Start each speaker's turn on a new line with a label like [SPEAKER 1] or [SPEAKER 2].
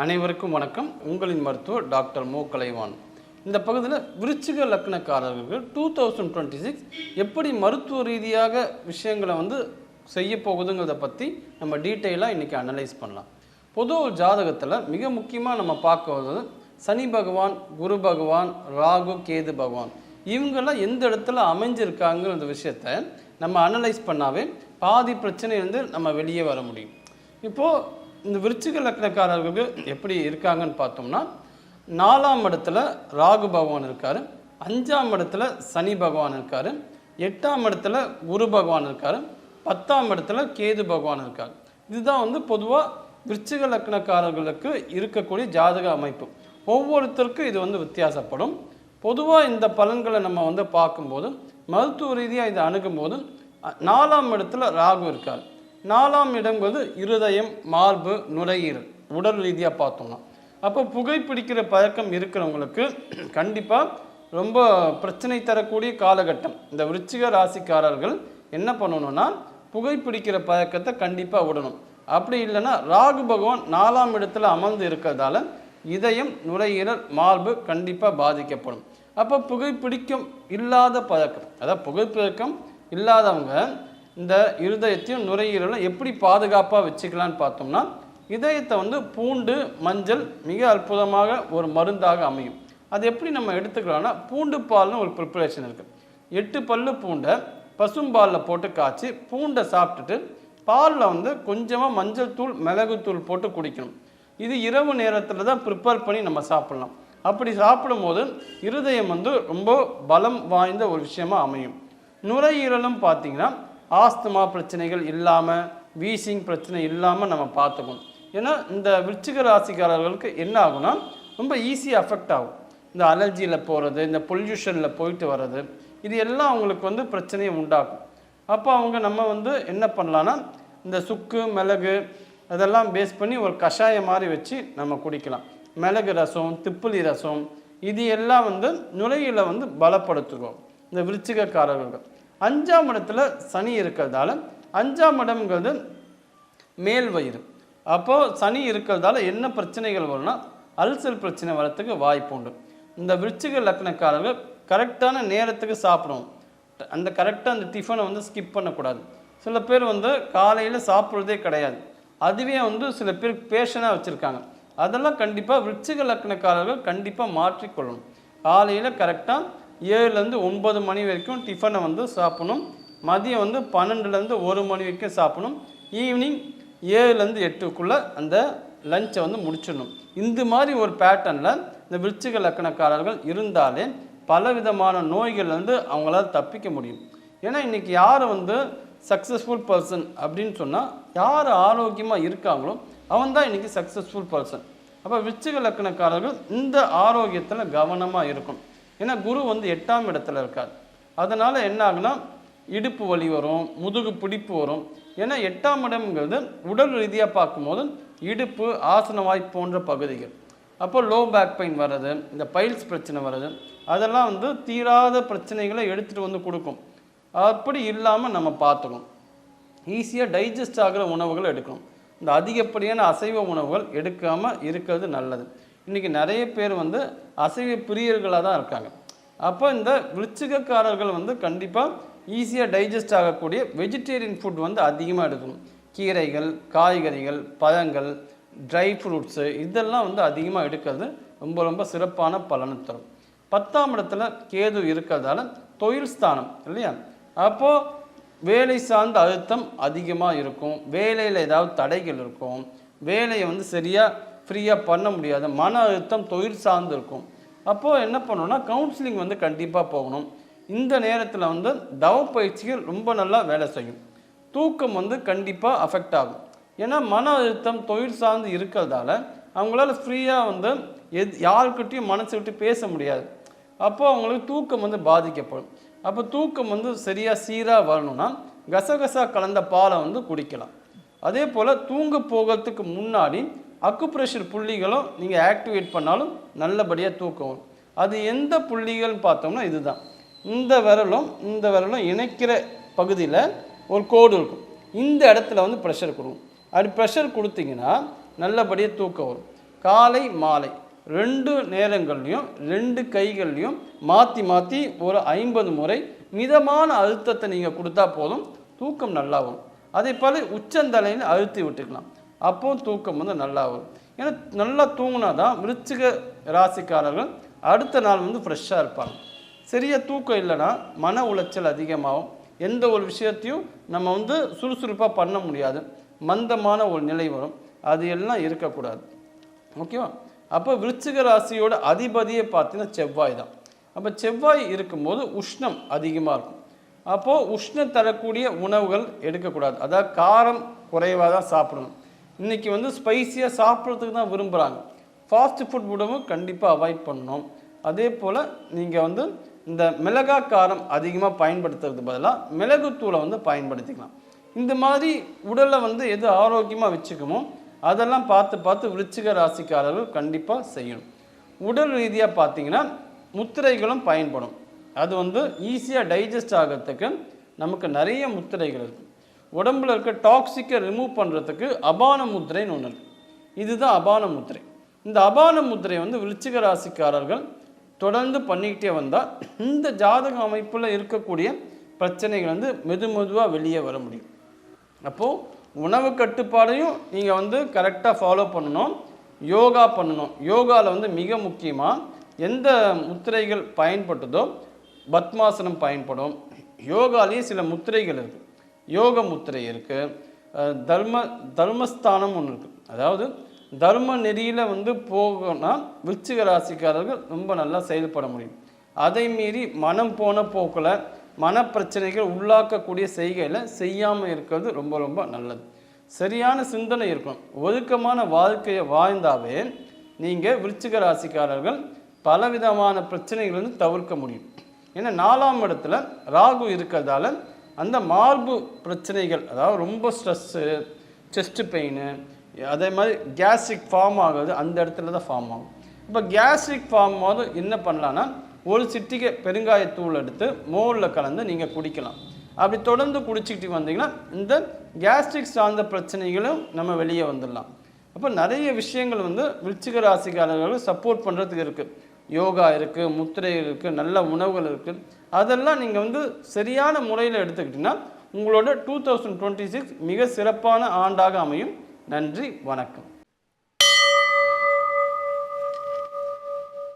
[SPEAKER 1] அனைவருக்கும் வணக்கம். உங்களின் மருத்துவர் டாக்டர் மோ. கலைவான் இந்த பகுதியில் விருச்சிக லக்னக்காரர்களுக்கு டூ தௌசண்ட் டுவெண்ட்டி சிக்ஸ் எப்படி மருத்துவ ரீதியாக விஷயங்களை வந்து செய்ய போகுதுங்கிறத பற்றி நம்ம டீட்டெயிலாக இன்றைக்கி அனலைஸ் பண்ணலாம். பொது ஜாதகத்தில் மிக முக்கியமாக நம்ம பார்க்கறது சனி பகவான் குரு பகவான் ராகு கேது பகவான். இவங்கெல்லாம் எந்த இடத்துல அமைஞ்சிருக்காங்கிற விஷயத்த நம்ம அனலைஸ் பண்ணாவே பாதி பிரச்சனையிலேருந்து நம்ம வெளியே வர முடியும். இப்போது இந்த விருச்சிக லக்னக்காரர்களுக்கு எப்படி இருக்காங்கன்னு பார்த்தோம்னா நாலாம் இடத்துல ராகு பகவான் இருக்கார் அஞ்சாம் இடத்துல சனி பகவான் இருக்கார் எட்டாம் இடத்துல குரு பகவான் இருக்கார் பத்தாம் இடத்துல கேது பகவான் இருக்கார். இதுதான் வந்து பொதுவாக விருச்சிக லக்னக்காரர்களுக்கு இருக்கக்கூடிய ஜாதக அமைப்பு. ஒவ்வொருத்தருக்கும் இது வந்து வித்தியாசப்படும். பொதுவாக இந்த பலன்களை நம்ம வந்து பார்க்கும்போது மருத்துவ ரீதியாக இதை அணுகும்போது நாலாம் இடத்துல ராகு இருக்கார். நாலாம் இடங்கிறது இருதயம் மார்பு நுரையீரல். உடல் ரீதியாக பார்த்தோம்னா. அப்போ புகைப்பிடிக்கிற பழக்கம் இருக்கிறவங்களுக்கு கண்டிப்பாக ரொம்ப பிரச்சனை தரக்கூடிய காலகட்டம். இந்த விருச்சிக ராசிக்காரர்கள் என்ன பண்ணணும்னா புகைப்பிடிக்கிற பழக்கத்தை கண்டிப்பாக விடணும். அப்படி இல்லைன்னா ராகு பகவான் நாலாம் இடத்துல அமர்ந்து இருக்கிறதால இதயம் நுரையீரல் மார்பு கண்டிப்பாக பாதிக்கப்படும். அப்போ புகைப்பிடிக்கும் இல்லாத பழக்கம் அதாவது புகைப்பழக்கம் இல்லாதவங்க இந்த இருதயத்தையும் நுரையீரலும் எப்படி பாதுகாப்பாக வச்சுக்கலான்னு பார்த்தோம்னா இதயத்தை வந்து பூண்டு மஞ்சள் மிக அற்புதமாக ஒரு மருந்தாக அமையும். அது எப்படி நம்ம எடுத்துக்கலாம்னா பூண்டு பால்னு ஒரு ப்ரிப்பரேஷன் இருக்குது எட்டு பல்லு பூண்டை பசும்பாலில் போட்டு காய்ச்சி பூண்டை சாப்பிட்டுட்டு பாலில் வந்து கொஞ்சமாக மஞ்சள் தூள் மிளகுத்தூள் போட்டு குடிக்கணும். இது இரவு நேரத்தில் தான் ப்ரிப்பேர் பண்ணி நம்ம சாப்பிட்லாம். அப்படி சாப்பிடும்போது இருதயம் வந்து ரொம்ப பலம் வாய்ந்த ஒரு விஷயமா அமையும். நுரையீரலும் பார்த்தீங்கன்னா ஆஸ்துமா பிரச்சனைகள் இல்லாமல் வீசிங் பிரச்சனை இல்லாமல் நம்ம பார்த்துக்கணும். ஏன்னா இந்த விருச்சிக ராசிக்காரர்களுக்கு என்ன ஆகும்னா ரொம்ப ஈஸியாக அஃபெக்ட் ஆகும். இந்த அலர்ஜியில் போகிறது இந்த பொல்யூஷனில் போயிட்டு வர்றது இது எல்லாம் அவங்களுக்கு வந்து பிரச்சனையை உண்டாக்கும். அப்போ அவங்க நம்ம வந்து என்ன பண்ணலான்னா இந்த சுக்கு மிளகு அதெல்லாம் பேஸ் பண்ணி ஒரு கஷாயம் மாதிரி வச்சு நம்ம குடிக்கலாம். மிளகு ரசம் திப்புளி ரசம் இது எல்லாம் வந்து நுரையில் வந்து பலப்படுத்துகிறோம் இந்த விருச்சிகக்காரர்கள். அஞ்சாம் இடத்துல சனி இருக்கிறதால அஞ்சாம் இடம்ங்கிறது மேல் வயிறு. அப்போது சனி இருக்கிறதால என்ன பிரச்சனைகள் வரும்னா அல்சர் பிரச்சனை வரத்துக்கு வாய்ப்பு உண்டு. இந்த விருச்சிக லக்னக்காரர்கள் கரெக்டான நேரத்துக்கு சாப்பிடணும். அந்த கரெக்டாக அந்த டிஃபனை வந்து ஸ்கிப் பண்ணக்கூடாது. சில பேர் வந்து காலையில் சாப்பிட்றதே கிடையாது. அதுவே வந்து சில பேர் பேஷனாக வச்சுருக்காங்க. அதெல்லாம் கண்டிப்பாக விருச்சிக லக்னக்காரர்கள் கண்டிப்பாக மாற்றிக்கொள்ளணும். காலையில் கரெக்டாக ஏழுலேருந்து ஒன்பது மணி வரைக்கும் டிஃபனை வந்து சாப்பிடணும். மதியம் வந்து பன்னெண்டுலேருந்து ஒரு மணி வரைக்கும் சாப்பிடணும். ஈவினிங் ஏழுலேருந்து எட்டுக்குள்ளே அந்த லஞ்சை வந்து முடிச்சிடணும். இந்த மாதிரி ஒரு பேட்டர்னில் இந்த விருச்சிக லக்கணக்காரர்கள் இருந்தாலே பல விதமான நோய்கள்லேருந்து அவங்களால தப்பிக்க முடியும். ஏன்னா இன்றைக்கி யார் வந்து சக்ஸஸ்ஃபுல் பர்சன் அப்படின்னு சொன்னால் யார் ஆரோக்கியமாக இருக்காங்களோ அவன் தான் இன்றைக்கி சக்ஸஸ்ஃபுல் பர்சன் அப்போ விருச்சிக லக்கணக்காரர்கள் இந்த ஆரோக்கியத்தில் கவனமாக இருக்கும் ஏன்னா குரு வந்து எட்டாம் இடத்துல இருக்கார். அதனால் என்ன ஆகுனா இடுப்பு வலி வரும் முதுகு பிடிப்பு வரும். ஏன்னா எட்டாம் இடம்ங்கிறது உடல் ரீதியாக பார்க்கும்போது இடுப்பு ஆசனவாய் போன்ற பகுதிகள். அப்போ லோ பேக் பெயின் வர்றது இந்த பைல்ஸ் பிரச்சனை வர்றது அதெல்லாம் வந்து தீராத பிரச்சனைகளை எடுத்துகிட்டு வந்து கொடுக்கும். அப்படி இல்லாமல் நம்ம பார்த்துக்கணும். ஈஸியாக டைஜஸ்ட் ஆகிற உணவுகள் எடுக்கணும். இந்த அதிகப்படியான அசைவ உணவுகள் எடுக்காமல் இருக்கிறது நல்லது. இன்றைக்கி நிறைய பேர் வந்து அசைவ பிரியர்களாக தான் இருக்காங்க. அப்போ இந்த விருச்சிகக்காரர்கள் வந்து கண்டிப்பாக ஈஸியாக டைஜஸ்ட் ஆகக்கூடிய வெஜிடேரியன் ஃபுட் வந்து அதிகமாக எடுக்கணும். கீரைகள் காய்கறிகள் பழங்கள் ட்ரை ஃப்ரூட்ஸு இதெல்லாம் வந்து அதிகமாக எடுக்கிறது ரொம்ப ரொம்ப சிறப்பான பலனை தரும். பத்தாம் இடத்துல கேது இருக்கிறதால தொழில் ஸ்தானம் இல்லையா? அப்போது வேலை சார்ந்த அழுத்தம் அதிகமாக இருக்கும். வேலையில் ஏதாவது தடைகள் இருக்கும். வேலையை வந்து சரியாக ஃப்ரீயாக பண்ண முடியாது. மன அழுத்தம் தொழில் சார்ந்து இருக்கும் அப்போது என்ன பண்ணணும்னா கவுன்சிலிங் வந்து கண்டிப்பாக போகணும். இந்த நேரத்தில் வந்து தவ பயிற்சிகள் ரொம்ப நல்லா வேலை செய்யும். தூக்கம் வந்து கண்டிப்பாக அஃபெக்ட் ஆகும். ஏன்னா மன அழுத்தம் தொழில் சார்ந்து இருக்கிறதால அவங்களால ஃப்ரீயாக வந்து எது யாருக்கிட்டையும் மனசு விட்டு பேச முடியாது. அப்போது அவங்களுக்கு தூக்கம் வந்து பாதிக்கப்படும். அப்போ தூக்கம் வந்து சரியாக சீராக வரணும்னா கசகசா கலந்த பாலை வந்து குடிக்கலாம். அதே போல் தூங்க போகிறதுக்கு முன்னாடி அக்குப்ரெஷர் புள்ளிகளும் நீங்கள் ஆக்டிவேட் பண்ணாலும் நல்லபடியாக தூக்கம் வரும் அது எந்த புள்ளிகள்னு பார்த்தோம்னா இதுதான். இந்த விரலும் இந்த விரலும் இணைக்கிற பகுதியில் ஒரு கோடு இருக்கும். இந்த இடத்துல வந்து ப்ரெஷர் கொடுக்கும். அப்படி ப்ரெஷர் கொடுத்தீங்கன்னா நல்லபடியாக தூக்கம் வரும். காலை மாலை ரெண்டு நேரங்கள்லையும் ரெண்டு கைகள்லையும் மாற்றி மாற்றி ஒரு ஐம்பது முறை மிதமான அழுத்தத்தை நீங்கள் கொடுத்தா போதும். தூக்கம் நல்லா வரும் அதே போல் உச்சந்தலையில் அழுத்தி விட்டுக்கலாம். அப்போ தூக்கம் வந்து நல்லா வரும் ஏன்னா நல்லா தூங்கினா தான் விருச்சிக ராசிக்காரர்கள் அடுத்த நாள் வந்து ஃப்ரெஷ்ஷாக இருப்பாங்க. சரியாக தூக்கம் இல்லைன்னா மன உளைச்சல் அதிகமாகும். எந்த ஒரு விஷயத்தையும் நம்ம வந்து சுறுசுறுப்பாக பண்ண முடியாது. மந்தமான ஒரு நிலை வரும். அது எல்லாம் இருக்கக்கூடாது. ஓகேவா? அப்போ விருச்சிக ராசியோட அதிபதியை பார்த்தீங்கன்னா செவ்வாய் தான். அப்போ செவ்வாய் இருக்கும்போது உஷ்ணம் அதிகமாக இருக்கும். அப்போது உஷ்ணம் தரக்கூடிய உணவுகள் எடுக்கக்கூடாது. அதாவது காரம் குறைவாக தான் சாப்பிடணும். இன்றைக்கி வந்து ஸ்பைசியாக சாப்பிட்றதுக்கு தான் விரும்புகிறாங்க ஃபாஸ்ட் ஃபுட் உணவும் கண்டிப்பாக அவாய்ட் பண்ணணும். அதே போல் நீங்கள் வந்து இந்த மிளகா காரம் அதிகமாக பயன்படுத்துறதுக்கு பதிலாக மிளகுத்தூளை வந்து பயன்படுத்திக்கலாம். இந்த மாதிரி உடலை வந்து எது ஆரோக்கியமாக வச்சுக்குமோ அதெல்லாம் பார்த்து பார்த்து விருச்சிக ராசிக்காரர்கள் கண்டிப்பாக செய்யணும். உடல் ரீதியாக பார்த்தீங்கன்னா முத்திரைகளும் பயன்படும். அது வந்து ஈஸியாக டைஜஸ்ட் ஆகிறதுக்கு நமக்கு நிறைய முத்திரைகள் இருக்குது உடம்புல இருக்க டாக்ஸிக்கை ரிமூவ் பண்ணுறதுக்கு அபான முத்திரைன்னு ஒன்று இருக்குது இதுதான் அபான முத்திரை. இந்த அபான முத்திரை வந்து விருச்சிக ராசிக்காரர்கள் தொடர்ந்து பண்ணிக்கிட்டே வந்தால் இந்த ஜாதக அமைப்பில் இருக்கக்கூடிய பிரச்சனைகள் வந்து மெது மெதுவாக வெளியே வர முடியும். அப்போது உணவு கட்டுப்பாடையும் நீங்கள் வந்து கரெக்டாக ஃபாலோ பண்ணணும். யோகா பண்ணணும். யோகாவில் வந்து மிக முக்கியமாக எந்த முத்திரைகள் பயன்பட்டதோ பத்மாசனம் பயன்படும். யோகாலேயே சில முத்திரைகள் இருக்குது யோக முத்திரை இருக்குது தர்ம தர்மஸ்தானம் ஒன்று இருக்குது அதாவது தர்ம நெறியில் வந்து போகணும்னா விருச்சிக ராசிக்காரர்கள் ரொம்ப நல்லா செயல்பட முடியும். அதை மீறி மனம் போன போக்கில் மனப்பிரச்சனைகள் உள்ளாக்கக்கூடிய செய்கையில் செய்யாமல் இருக்கிறது ரொம்ப ரொம்ப நல்லது. சரியான சிந்தனை இருக்கும். ஒழுக்கமான வாழ்க்கையை வாழ்ந்தாவே நீங்கள் விருச்சிக ராசிக்காரர்கள் பலவிதமான பிரச்சனைகள் வந்து தவிர்க்க முடியும். ஏன்னா நாலாம் இடத்துல ராகு இருக்கிறதால அந்த மார்பு பிரச்சனைகள் அதாவது ரொம்ப ஸ்ட்ரெஸ்ஸு செஸ்ட்டு பெயின் அதே மாதிரி கேஸ்ட்ரிக் ஃபார்ம் ஆகுது அந்த இடத்துல தான் ஃபார்ம் ஆகும். இப்போ கேஸ்ட்ரிக் ஃபார்ம் போது என்ன பண்ணலான்னா ஒரு சிட்டிகை பெருங்காயத்தூள் எடுத்து மோரில் கலந்து நீங்கள் குடிக்கலாம். அப்படி தொடர்ந்து குடிச்சிக்கிட்டு வந்தீங்கன்னா இந்த கேஸ்ட்ரிக் சார்ந்த பிரச்சனைகளும் நம்ம வெளியே வந்துடலாம். அப்போ நிறைய விஷயங்கள் வந்து விருச்சிக ராசிக்காரர்களுக்கு சப்போர்ட் பண்ணுறதுக்கு இருக்குது யோகா இருக்குது முத்திரைகள் இருக்குது நல்ல உணவுகள் இருக்குது அதெல்லாம் நீங்கள் வந்து சரியான முறையில் எடுத்துக்கிட்டிங்கன்னா உங்களோட டூ தௌசண்ட் டுவெண்ட்டி சிக்ஸ் மிக சிறப்பான ஆண்டாக அமையும். நன்றி வணக்கம்.